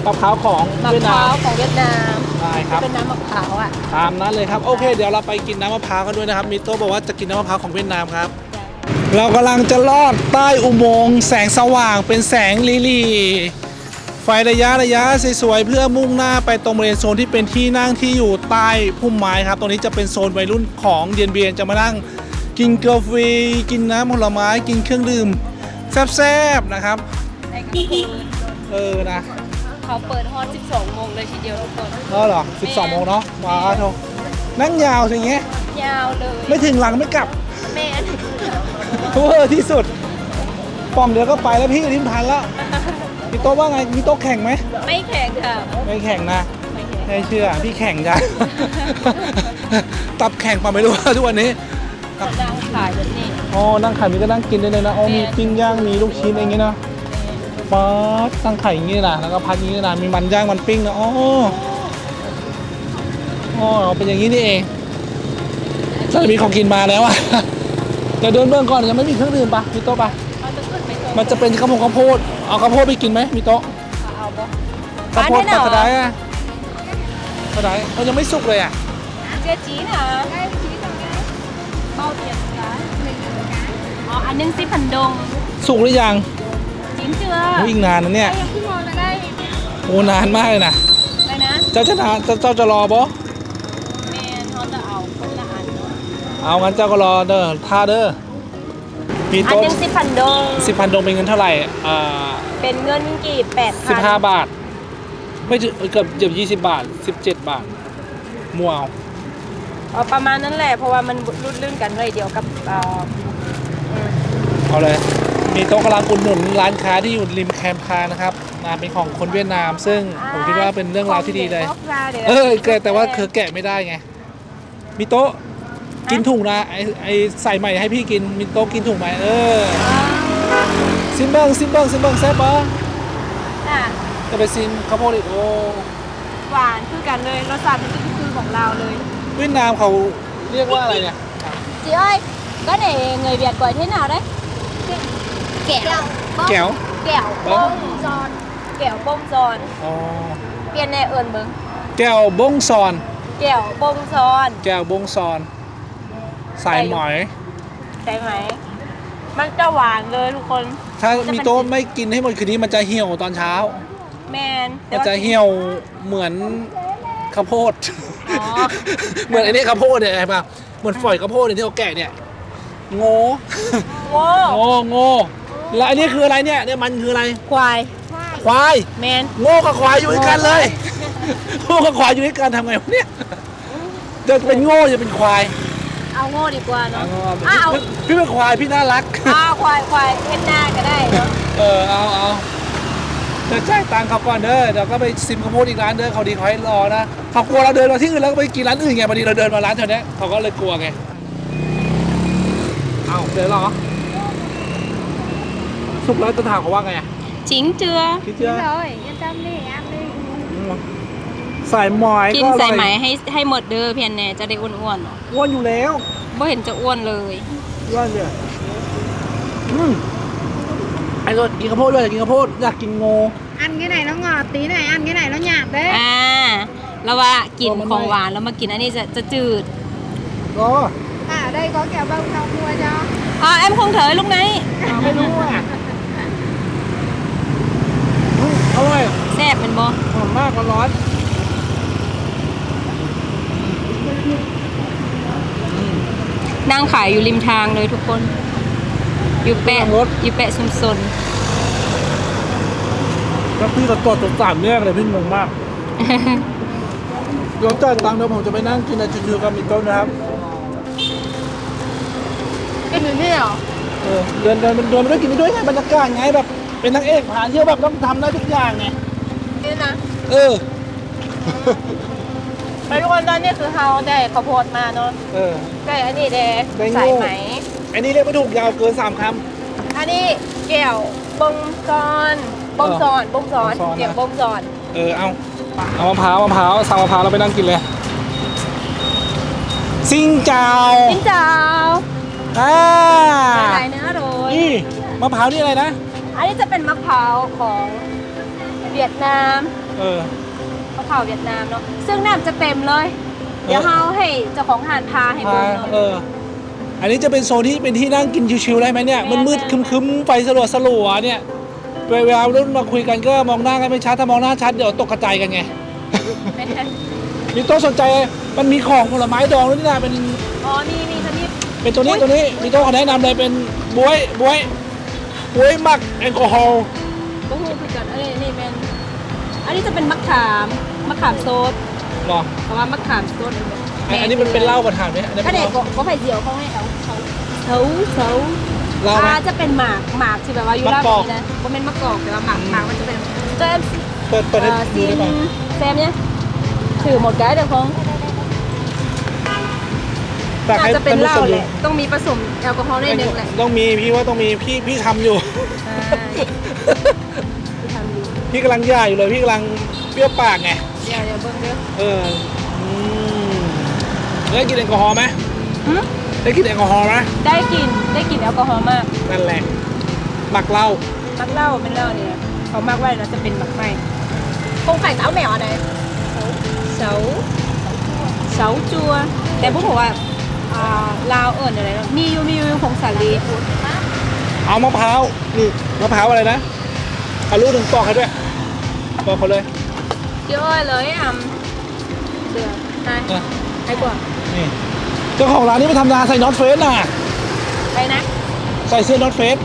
[SPEAKER 1] มะพร้าวของ
[SPEAKER 2] มะ
[SPEAKER 1] เวียด
[SPEAKER 2] พ
[SPEAKER 1] นา
[SPEAKER 2] ร้าว
[SPEAKER 1] ม
[SPEAKER 2] ของเวียดนาม
[SPEAKER 1] ได้ครับ
[SPEAKER 2] เป็นน้ำมะพร้าวอะ
[SPEAKER 1] ตามนั้นเลยครับโอเค เดี๋ยวเราไปกินน้ำมะพร้าวกันด้วยนะครับ มีโต๊ะบอกว่าจะกินน้ำมะพร้าวของเวียดนามครับ เรากำลังจะลอดใต้อุโมงค์แสงสว่างเป็นแสงลิลี่ ไฟระยะระยะสวยๆเพื่อมุ่งหน้าไปตรงบริเวณโซนที่เป็นที่นั่งที่อยู่ใต้พุ่มไม้ครับ ตรงนี้จะเป็นโซนวัยรุ่นของเดียนเบียนจะมานั่งกินกาแฟกินน้ำผลไม้กินเครื่องดื่มแซ่บๆนะครับ
[SPEAKER 2] ในกลางคืน
[SPEAKER 1] เออนะ
[SPEAKER 2] เขาเปิดฮอต12โมงเลยทีเดียวทุกคน
[SPEAKER 1] เออเหรอ 12โมงเนาะว้าวโถนั่งยาวสิอย่างเงี้ย
[SPEAKER 2] ยาวเลย
[SPEAKER 1] ไม่ถึงหลังไม่กลับ
[SPEAKER 2] แม่น
[SPEAKER 1] เวอร์ที่สุดป่องเดียวก็ไปแล้วพี่ริมทันแล้ว มีโต๊ะว่าไงมีโต๊ะแข่งไหม
[SPEAKER 2] ไม่แข็งค่ะ
[SPEAKER 1] ไม่แข่งนะ
[SPEAKER 2] ไม่แข็ง
[SPEAKER 1] ไม่เชื่อพี่แข่งจ้ะ ตับแข่งป่ะไม่รู้ทุกวันนี้
[SPEAKER 2] เขาดังขายแบบนี้
[SPEAKER 1] อ๋อนั่งขายมีก็นั่งกินได้เลยนะอ๋อมีปิ้งย่างมีลูกชิ้นอะไรอย่างงี้นะป๊าดตั้งไข่อย่างงี้นะแล้วก็พัดอย่างงี้นะมีมันย่างมันปิ้งนะอ๋ออ๋อเป็นอย่างนี้นี่เองจะมีของกินมาแล้วอะเดี๋ยวเดินเบื้องก่อนยังไม่มีเครื่องดื่มปะมีโต๊ะปะ มันจะเป็นข้าวโพดข้าวโพดเอาข้าวโพดไปกินไหมมีโต๊ะ
[SPEAKER 2] เอาบ่
[SPEAKER 1] ข้าวโพด
[SPEAKER 2] ร้าน
[SPEAKER 1] ปลา
[SPEAKER 2] ได้
[SPEAKER 1] กระ
[SPEAKER 2] เหรอ
[SPEAKER 1] ไดอะกระไดมันยังไม่สุกเลยอะ
[SPEAKER 2] เจ๊จีน่ะเบ้าเทียนกันอ๋ออันหนึงสิพันดง
[SPEAKER 1] สุกหรือยัง
[SPEAKER 2] จิ้นเจือ
[SPEAKER 1] วิ่งนานนะเนี่ย
[SPEAKER 2] ไอ้ยังพี่มองมาได้
[SPEAKER 1] โอ้นานมากเลยนะ
[SPEAKER 2] เลยนะ
[SPEAKER 1] เจ้าจะนานเจ้าเจ้าจะรอปะ
[SPEAKER 2] แมนเขาจะเอาคนละอันเนาะ
[SPEAKER 1] เอางั้นเจ้าก็รอเด้อท่าเด้อ มี
[SPEAKER 2] อัน
[SPEAKER 1] โต๊ะ
[SPEAKER 2] หนึงสิพันดง
[SPEAKER 1] สิบพันดงเป็นเงินเท่าไหร่อ่า
[SPEAKER 2] เป็นเงินกี่แปดพัน
[SPEAKER 1] สิบห้าบาท ไม่ถึงเกือบเกือบยี่สิบบาทสิบเจ็ดบาทมัวเอา
[SPEAKER 2] เอาประมาณนั้นแหละ เพราะว่ามันรุ่นลื่นกันเลยเดียวกับเอ่ออืม
[SPEAKER 1] เอาเลย มีโต๊ะกำลังอุดหนุนร้านค้าที่อยู่ริมแคมป์คานะครับนะเป็นของคนเวียดนาม ซึ่งผมคิดว่าเป็นเรื่องราวที่ดีเลย
[SPEAKER 2] ของด็กราดี๋ยว
[SPEAKER 1] เออเกิดแต่ว่าคือแกะไม่ได้ไง มีโต๊ะ กินถุงนะไอไอใส่ใหม่ให้พี่กินมีโต๊ะกินถุงไหมเออซิมเบิงซิมเบิงซิมเบิงแซ่บปะ
[SPEAKER 2] อะ
[SPEAKER 1] จะไปซิมข้าวโพดอีกโอ้
[SPEAKER 2] หวานคือกันเลยรสชาติมันคือคือของเราเลย
[SPEAKER 1] เวียดนามเขาเรียกว่าอะไรเนี่ย
[SPEAKER 2] chị ơi cái này người Việt gọi thế nào đấy kẹo bông
[SPEAKER 1] แก้ว
[SPEAKER 2] kẹo
[SPEAKER 1] Bông.
[SPEAKER 2] bông giòn kẹo bông giòn
[SPEAKER 1] อ๋อ
[SPEAKER 2] bên này ơn mừng
[SPEAKER 1] แก้วบงซอน
[SPEAKER 2] kẹo bông giòn
[SPEAKER 1] แก้วบงซอน ใส่หมอย
[SPEAKER 2] ใช่ไหม มันจะหวานเลยทุกคน
[SPEAKER 1] ถ้ามีโต๊ะไม่กินให้หมดคืนนี้มันจะเหี่ยวตอนเช้า
[SPEAKER 2] แมนแต่
[SPEAKER 1] มัน
[SPEAKER 2] ว่า
[SPEAKER 1] จะเหี่ยวเหมือนข้าวโพด
[SPEAKER 2] อ๋อ
[SPEAKER 1] เหมือนไอ้นี่ข้าวโพดเนี่ยใช่ปะเหมือนฝอยข้าวโพดเนี่ยที่เขาแกะเนี่ยโง่
[SPEAKER 2] โง่
[SPEAKER 1] โง่โง่แล้วอันนี้คืออะไรเนี่ยเนี่ยมันคืออะไร
[SPEAKER 2] ควาย
[SPEAKER 1] ควาย
[SPEAKER 2] แมน
[SPEAKER 1] โง่กับควายอยู่ด้วยกันเลยโง่กับควายอยู่ด้วยกันทำไงวะเนี่ยจะเป็นโง่จะเป็นควาย
[SPEAKER 2] เอาโง่ดีกว่าเนาะ
[SPEAKER 1] เอา
[SPEAKER 2] อ้าว
[SPEAKER 1] พี่พี่เป็นควายพี่น่ารัก
[SPEAKER 2] อ้าวควายควายเอ็นหน้าก็ได้เนาะ
[SPEAKER 1] เออเอาเอาเดี๋ยวจ่ายตังค์เขาก่อนเด้อเดี๋ยวก็ไปซิมข้าวโพดอีกร้านเด้อเขาดีเขาให้รอนะเขากลัวเราเดินมาที่อื่นแล้วก็ไปกินร้านอื่นไงพอดีเราเดินมาร้านแถวเนี้ยเขาก็เลยกลัวไงเอาเดี๋ยวรอสุกแล้วจะถามเขาว่าไงอะ
[SPEAKER 2] chính chưa
[SPEAKER 1] คิดเชื่อ
[SPEAKER 3] rồi yên มนี่แอมนี่
[SPEAKER 1] สายหมอย
[SPEAKER 2] กิน
[SPEAKER 1] ก็อร่อย
[SPEAKER 2] ใส่ไหมให้ให้หมดเด้อเพียนแน่จะได้อ้วนๆเนาะ
[SPEAKER 1] อ้วนอยู่แล้ว
[SPEAKER 2] บ่เห็นจะอ้วนเลย
[SPEAKER 1] อ้วนเนี่ยอืมไอ้รสกินข้าวโพดด้วยอยากกินข้าวโพดอยากกินโง
[SPEAKER 3] อันกี่ไหนแล้วงอตีไหนอันกี่ไหนแล้วหยาบเด้
[SPEAKER 2] อ่าแล้วว่ากิน
[SPEAKER 1] ตัวมัน
[SPEAKER 2] ของ
[SPEAKER 1] ไม่
[SPEAKER 2] หวานแล้วมากินอันนี้จะจะจืด
[SPEAKER 1] ก็
[SPEAKER 3] อ่า đây có kẹo bông không mua cho
[SPEAKER 2] อ๋อแอมคงเถยลูกไหน
[SPEAKER 1] ไม่รู้อะอืมอร่อย
[SPEAKER 2] แซ่บเป็นบ่
[SPEAKER 1] หอมมากร้อนอืม
[SPEAKER 2] นั่งขายอยู่ริมทางเลยทุกคน อยู่แปะ
[SPEAKER 1] รถ
[SPEAKER 2] อยู่แปะซุมซน
[SPEAKER 1] แล้วพี่ก็กดจนสามเนี่ยเลยพี่งงมากเดี๋ยวจ่ายตังค์เดี๋ยวผมจะไปนั่งกินไอจิจูกับมิโต้นะครับ
[SPEAKER 3] cái gì thế hả
[SPEAKER 1] เออเดินเดินเดินไปด้วยกินไปด้วยไงบรรยากาศไงแบบ เป็นนักเอกผ่านเที่ยวแบบต้องทำได้ทุกอย่างไง
[SPEAKER 2] นี่นะ
[SPEAKER 1] เออ
[SPEAKER 2] ไป ทุกคนตอนนี้คือเฮาได้ข้าวโพดมาเนาะ
[SPEAKER 1] เออ
[SPEAKER 2] ได้อันนี้แดง
[SPEAKER 1] ได้โง่
[SPEAKER 2] ใส่ไหม
[SPEAKER 1] อันนี้เรียกไม่ถูกยาวเกินสามค
[SPEAKER 2] อันนี้แก้วบงซอนบงซอนบงซอน
[SPEAKER 1] บงซอนนะ
[SPEAKER 2] เกี่ยวบงซอนำ
[SPEAKER 1] เออเอาเอามะพร้าวมะพร้าวสั่งมะพร้าวเราไปนั่งกินเลยซิงเจ้า
[SPEAKER 2] จินเจ้า
[SPEAKER 1] อ่า
[SPEAKER 2] หลายเนื้อโรย
[SPEAKER 1] นี่มะพร้าวนี่อะไรนะ
[SPEAKER 2] อันนี้จะเป็นมะพร้าวของเวียดนาม
[SPEAKER 1] เออา
[SPEAKER 2] วเวียดนามเนาะซึ่งน้ำจะเต็มเลย เดี๋ยว
[SPEAKER 1] เฮา
[SPEAKER 2] ให้เจ้าของหานพาให้เบิ่ง
[SPEAKER 1] อ่า
[SPEAKER 2] เนาะ
[SPEAKER 1] เออ อันนี้จะเป็นโซนที่เป็นที่นั่งกินชิวๆได้ไหมเนี่ย มันมืดคึมๆไฟสลัวสลัวๆเนี่ยเวลารุ่นมาคุยกันก็มองหน้ากันไม่ชัดถ้ามองหน้าชัดเดี๋ยวตกกระจายกันไง
[SPEAKER 2] ไม่ได้
[SPEAKER 1] มีโต๊ะสนใจ มันมีของผลไม้ดองด้วยนี่นะเป็น
[SPEAKER 2] อ๋อมีมีนิด
[SPEAKER 1] เป็นตัวนี้
[SPEAKER 2] อุ๊ย
[SPEAKER 1] ตัวนี้ มีโต๊ะขอแนะนำเลยเป็นบวยบวยบวยหมักแอลกอฮอล์
[SPEAKER 2] ก็คือคือกันอันนี้นี่เป็นอันนี้จะเป็นมะขาม มะขามโซด
[SPEAKER 1] หรอ
[SPEAKER 2] เพราะว่ามะขามโซด
[SPEAKER 1] อันอันนี้มันเป็นเหล้าประทานไหมอันนี้
[SPEAKER 2] ก็
[SPEAKER 1] เป็น
[SPEAKER 2] เด็ก
[SPEAKER 1] เหล้า
[SPEAKER 2] ก็ไข่เจียวเขาให้เอาเขาเขาเขา
[SPEAKER 1] เหล้าไหม
[SPEAKER 2] อ่าจะเป็นหมากหมากที่แบบว่าอยู่
[SPEAKER 1] มะ
[SPEAKER 2] ราก
[SPEAKER 1] อก
[SPEAKER 2] นี้นะว่าเป็นมะกอกแต่ว่าหมากหมากมันจะเป็นเจ้า
[SPEAKER 1] เปิดเปิดให้
[SPEAKER 2] อ่า
[SPEAKER 1] ดู
[SPEAKER 2] ซิ
[SPEAKER 1] ได้
[SPEAKER 2] ม
[SPEAKER 1] ป่ะ
[SPEAKER 2] แซมเนี่ยถือหมดไกด์เดี๋ยวของ
[SPEAKER 1] ตัก
[SPEAKER 2] น่า
[SPEAKER 1] ให้
[SPEAKER 2] จะเป็นเหล้า
[SPEAKER 1] ท่ผู้ชม
[SPEAKER 2] แห
[SPEAKER 1] ดู
[SPEAKER 2] ละต้องมีผสมแอลกอฮอล์นิดนึงแหละ
[SPEAKER 1] ต้องมีพี่ว่าต้องมีพี่พี่ทำอยู่
[SPEAKER 2] ใช่ที่ทำอยู่
[SPEAKER 1] พี่กำลังย่าอยู่เลยพี่กำลังเปรี้ยวปากไง
[SPEAKER 2] เดี๋ยวเดี๋ยวเบิ่งเด้อ
[SPEAKER 1] เอออืมได้กินแอลกอฮอล์ไหม
[SPEAKER 2] หึ
[SPEAKER 1] ได้กินแอลกอฮอล์ไหม
[SPEAKER 2] ได้กลิ่นได้กลิ่นแอลกอฮอล์มาก
[SPEAKER 1] นั่นแหละหมักเหล้า
[SPEAKER 2] มักเหล้าเป็นเหล้าเนี่ยเขามากไว้แล้วจะเป็นหมักไหม้คงไข่เต้าแมวอะไรเสาเสาจัว แต่พวกผมว่าอ่าลาวเอิญอะไรเนาะมีอยู่มีอยู่คงสาลีพูด
[SPEAKER 1] เอามะพร้าวนี่มะพร้าวอะไรนะเอาลูกหนึ่งปอกให้ด้วยปอกเขาเลย
[SPEAKER 2] เยอะเลยอะเดือดให้
[SPEAKER 1] อะ
[SPEAKER 2] ให้กว่า
[SPEAKER 1] นี่เจ้าของร้านนี้ไปทำงานใส่น็อตเฟสน่ะ
[SPEAKER 2] ไปนะ
[SPEAKER 1] ใส่เสื้อน็อตเฟส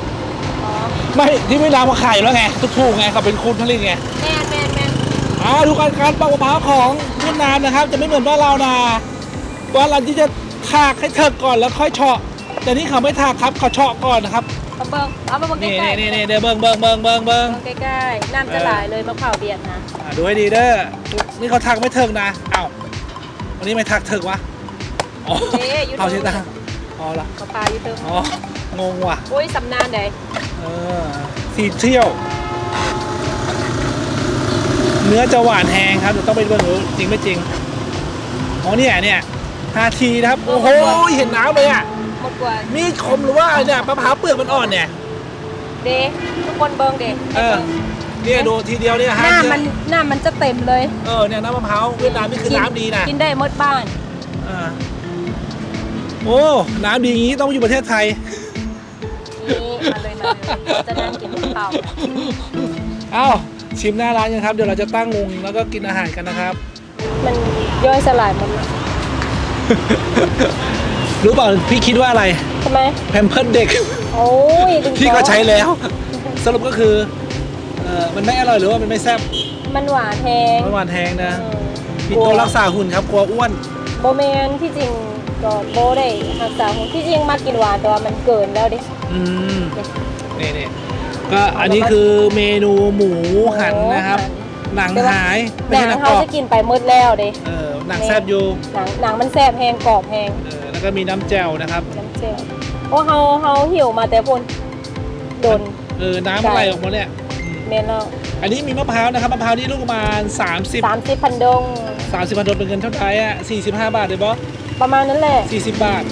[SPEAKER 2] อ๋อ
[SPEAKER 1] ไม่ที่ไม่นามมาขายอยู่แล้วไงถูกๆไงเขาเป็นคุณผลิตไง
[SPEAKER 2] แมนแมนแมน
[SPEAKER 1] อ่าดูการการปอกมะพร้าวของเวียดนามนะครับ จะไม่เหมือนบ้านเรานะบ้านเราที่จะถากให้เถิกก่อนแล้วค่อยเฉาะ แต่นี่เขาไม่ถากครับเขาเฉาะก่อนนะครับ
[SPEAKER 2] เอาเบิ้งเอามาเบิ้ง
[SPEAKER 1] นี่
[SPEAKER 2] ใกล้
[SPEAKER 1] นี่
[SPEAKER 2] ๆ
[SPEAKER 1] นี่นี่เดี๋ยวเบิ้งเบิ้งเบิ้งเบิ้งเบิ้ง
[SPEAKER 2] เบิ้งใกล้ๆน้ำจะไหลเลยมะพร้าวเบียดนะ
[SPEAKER 1] อ่าดูให้ดีเด้อนี่เขาถักไม่เถิกนะเอ้าวันนี้ไม่ถักเถิกวะอ๋อ
[SPEAKER 2] เจ๊อยู่
[SPEAKER 1] เอา
[SPEAKER 2] ตร
[SPEAKER 1] ใช่
[SPEAKER 2] ง
[SPEAKER 1] ตาอ๋อละ
[SPEAKER 2] มะพร้าวอยู่เติม
[SPEAKER 1] อ๋องงว่ะ
[SPEAKER 2] โอ้ยสำนานใด
[SPEAKER 1] เออสีเที่ยว เนื้อจะหวานแหงครับเดี๋ยวต้องไปดูกันดูจริงไม่จริงอ๋อเนี่ยเนี่ยฮาทีนะครับโอ้โหเห็นน้ำเลยอะ
[SPEAKER 2] หมดกว่า
[SPEAKER 1] มีดคมหรือว่าอะไรเนี่ยมะพร้าวเปลือกมันอ่อนเนี่ย
[SPEAKER 2] เดทุกคนเบิ้งเด
[SPEAKER 1] เออ เนี่ยดูทีเดียวเนี่ย
[SPEAKER 2] ห
[SPEAKER 1] ห้า
[SPEAKER 2] น้า
[SPEAKER 1] เย
[SPEAKER 2] มันหน้ามันจะเต็มเลย
[SPEAKER 1] เออเนี่ยน้ำมะพร้าวเวียดนามนี่คือน้ำดีนะ
[SPEAKER 2] กินได้หมดบ้าน
[SPEAKER 1] อ่าโอ้น้ำดีอย่างนี้ต้องอยู่ประเทศไทย
[SPEAKER 2] นี่มาเลยมาเลยจะนั่งกินข้าว
[SPEAKER 1] เอ้าชิมหน้าร้านกันครับ เดี๋ยวเราจะตั้งวงแล้วก็กินอาหารกันนะครับ
[SPEAKER 2] มันย่อยสลายหมดเลย
[SPEAKER 1] รู้เปล่าพี่คิดว่าอะไร
[SPEAKER 2] ทำไม
[SPEAKER 1] แพมเพิร์ดเด็ก
[SPEAKER 2] โอ้ยดึง
[SPEAKER 1] พี่ก็ใช้แล้ว สรุปก็คือเออมันไม่อร่อยหรือว่ามันไม่แซ่บ
[SPEAKER 2] มันหวานแฮง
[SPEAKER 1] มันหวานแทงนะ
[SPEAKER 2] อืม
[SPEAKER 1] มีตัวรักษาหุ่นครับกลัวอ้วน
[SPEAKER 2] โบแมนที่จริงก็โบได้รักษาหุ่นที่จริงมากินหวานแต่ว่ามันเกินแล้วดิ
[SPEAKER 1] อืมนี่นี่ก็อันนี้คือเมนูหมูหันนะครับ หนังหายไม่
[SPEAKER 2] หนั
[SPEAKER 1] ใช่
[SPEAKER 2] ง
[SPEAKER 1] หนังกร
[SPEAKER 2] เขา
[SPEAKER 1] อบ
[SPEAKER 2] จะกินไปมืดแล้วดิ
[SPEAKER 1] เออหนังแซ่บอยู่
[SPEAKER 2] หนังหนังมันแซ่บแฮงกรอบแฮง
[SPEAKER 1] เออ แล้วก็มีน้ำแจ่วนะครับ
[SPEAKER 2] น้ำเจลโอ้เฮาเฮาหิวมาแต่พุ่นโดน
[SPEAKER 1] เออ น้ำอะไรออกมาเนี่ยอืม
[SPEAKER 2] เมนแล้ว
[SPEAKER 1] อันนี้มีมะพร้าวนะครับมะพร้าวนี่ลูกประมาณ 30
[SPEAKER 2] 30พันดง
[SPEAKER 1] 30พันโดนเป็นเงินเท่าไหร่อะ45 บาทเลยบอ
[SPEAKER 2] ประมาณนั้นแหละ
[SPEAKER 1] 40 บาท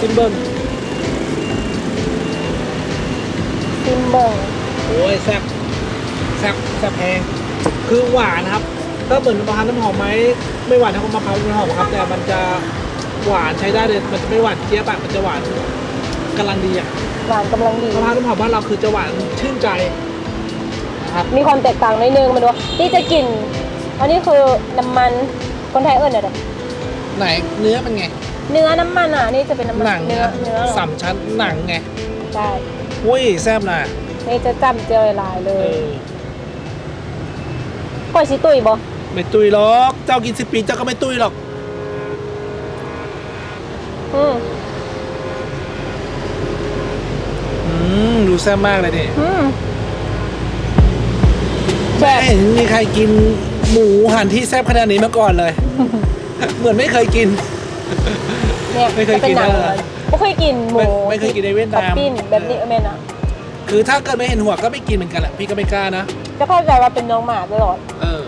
[SPEAKER 1] ซิมเบิล
[SPEAKER 2] ซิมเบิง
[SPEAKER 1] โอ้ยแซ่บแซ่บแซ่บแพงคือหวานนะครับ ก็เหมือนมะพร้าวน้ำหอมไหมไม่หวานเท่ากับมะพร้าวน้ำหอมครับ แต่มันจะ หวานใช้ได้เลยมันจะไม่หวานเจี๊ยบอะมันจะหวานกำลังดีอะ
[SPEAKER 2] หวานกำลังดี
[SPEAKER 1] มะพร้าวน้ำหอมบ้านเราคือจะหวานชื่นใจนะครับ
[SPEAKER 2] มีความแตกต่างในอยนึงมาดูที่จะกลิ่นอันนี้คือน้ำมันคนไทยเอิ้นอะไร
[SPEAKER 1] ไหนเนื้อเป็นไง
[SPEAKER 2] เนื้อน้ำมันอะนี่จะเป็นน้ำมัน
[SPEAKER 1] หนัง
[SPEAKER 2] เนื้อเนื้อเหรอ
[SPEAKER 1] สามชั้นหนังไง
[SPEAKER 2] ใช่
[SPEAKER 1] อุ้ยแซ่บนะ
[SPEAKER 2] นี่จะจำเจอหลายเล
[SPEAKER 1] เอยอ
[SPEAKER 2] ก้อยชิตุยบ่
[SPEAKER 1] ไม่ตุยหรอก เจ้ากินสิบปีเจ้าก็ไม่ตุยหรอก
[SPEAKER 2] อืม
[SPEAKER 1] อืมดูแซ่บมากเลยนี่
[SPEAKER 2] อืม
[SPEAKER 1] ไม่
[SPEAKER 2] แซ่บ
[SPEAKER 1] เห็นมีใครกินหมูหันที่แซ่บขนาดนี้มาก่อนเลย เหมือนไม่เคยกิน
[SPEAKER 2] เนี่ย
[SPEAKER 1] ไม่เคย
[SPEAKER 2] จะเป็น
[SPEAKER 1] กิน
[SPEAKER 2] หนัง
[SPEAKER 1] นะ
[SPEAKER 2] มันไม่เคยกินหมู
[SPEAKER 1] ไม่ไม่เคยกินในเวียดนาม
[SPEAKER 2] กับปิ้นแบบนี้เออแม่นอะ
[SPEAKER 1] คือถ้าเกิดไม่เห็นหัวก็ไม่กินเหมือนกันแหละพี่ก็ไม่กล้านะ
[SPEAKER 2] จะเข้าใจว่าเป็นน้องหมาตลอด
[SPEAKER 1] เออ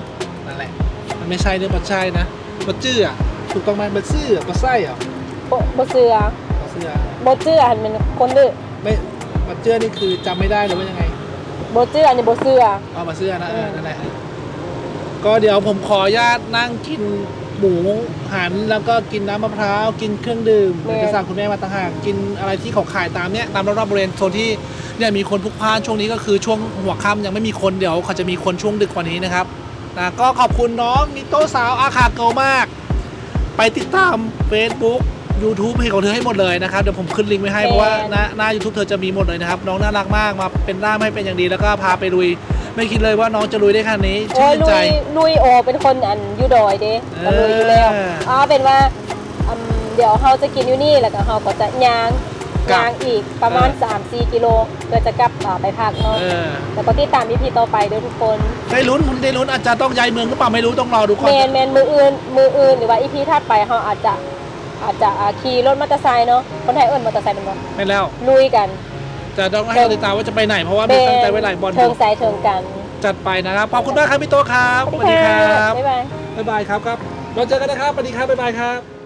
[SPEAKER 1] นั่นแหละ มันไม่ใช่เนื้อปัดใช่นะปัดจื้ออะถูกต้องไหมปัดซื่ออะปัดไส้เหรอ
[SPEAKER 2] โบโบเสือ
[SPEAKER 1] ปัดเสื้อ
[SPEAKER 2] โบเจือหันเป็นคนดื้อ
[SPEAKER 1] ไม่ปัดเจื้อนี่คือจำไม่ได้หรือว่ายังไง
[SPEAKER 2] โบเจืออันนี้โบเสือ
[SPEAKER 1] เอามาเสื้อนะเออนั่นแหละก็เดี๋ยวผมขออนุญาตนั่งกินหมูหันแล้วก็กินน้ำมะพร้าวกินเครื่องดื่มเดี๋ยวจะสั่งคุณแม่มาต่างหากกินอะไรที่เขาขายตามเนี้ยตามรอบๆบริเวณโซนที่เนี่ยมีคนพลุกพล่านช่วงนี้ก็คือช่วงหัวค่ำยังไม่มีคนเดี๋ยวเขาจะมีคนช่วงดึกกว่านี้นะครับนะก็ขอบคุณน้องนิโต้สาวอาคาเกลมาก ไปติดตาม Facebook YouTube เพจของเธอให้หมดเลยนะครับเดี๋ยวผมขึ้นลิงก์ไว้ให้เพราะว่าหน้าหน้า YouTube เธอจะมีหมดเลยนะครับ น้องน่ารักมากมาเป็นร่ามให้เป็นอย่างดีแล้วก็พาไปลุย ไม่คิดเลยว่าน้องจะลุยได้ขนาดนี้
[SPEAKER 2] โอ้
[SPEAKER 1] ชื่
[SPEAKER 2] ย
[SPEAKER 1] น
[SPEAKER 2] ลุ
[SPEAKER 1] ใจ
[SPEAKER 2] ยลุยโอเป็นคนอันอยูดอยเด้
[SPEAKER 1] เออ
[SPEAKER 2] ก็ลุยอยู่แล้วอ๋อเป็นว่าอืมเดี๋ยวเขาจะกินอยู่นี่แล้วก็เขาก็จะย่างย่างอีกประมาณ3-4 กิโลเพื่อจะกลับอ่าไปพักเนาะ
[SPEAKER 1] เออ
[SPEAKER 2] แล้วก็ติดตามพีพีต่อไปด้วยทุกคน
[SPEAKER 1] ได้ลุ้นคุณได้ลุ้นอาจจะต้องย้ายเมืองหรือเปล่าไม่รู้ต้องรอดูก่อ
[SPEAKER 2] เม
[SPEAKER 1] น
[SPEAKER 2] น เมนมืออื่นมืออื่นหรือว่าอีพีถัดไปเขาอาจจะ อาจจะอ่าขี่รถมอเตอร์ไซค์เนาะคนไทยเอิ้นมอเตอร์ไซค์เป็นบ่
[SPEAKER 1] ไม่แล้ว
[SPEAKER 2] ลุยกัน
[SPEAKER 1] จะต้องให้เราติดตามว่าจะไปไหน เพราะว่ามีตั้งใจไว้หลายบอลอ
[SPEAKER 2] เทิง
[SPEAKER 1] ยู่
[SPEAKER 2] สายเทิงกัน
[SPEAKER 1] จัดไปนะครับขอบคุณมากครับพี่โตครับ
[SPEAKER 2] สวัสดีค่ะ
[SPEAKER 1] บ
[SPEAKER 2] บ๊ายบาย
[SPEAKER 1] บ๊ายบายครับครับเราเจอกันนะครับสวัสดีครับบ๊ายบายครับ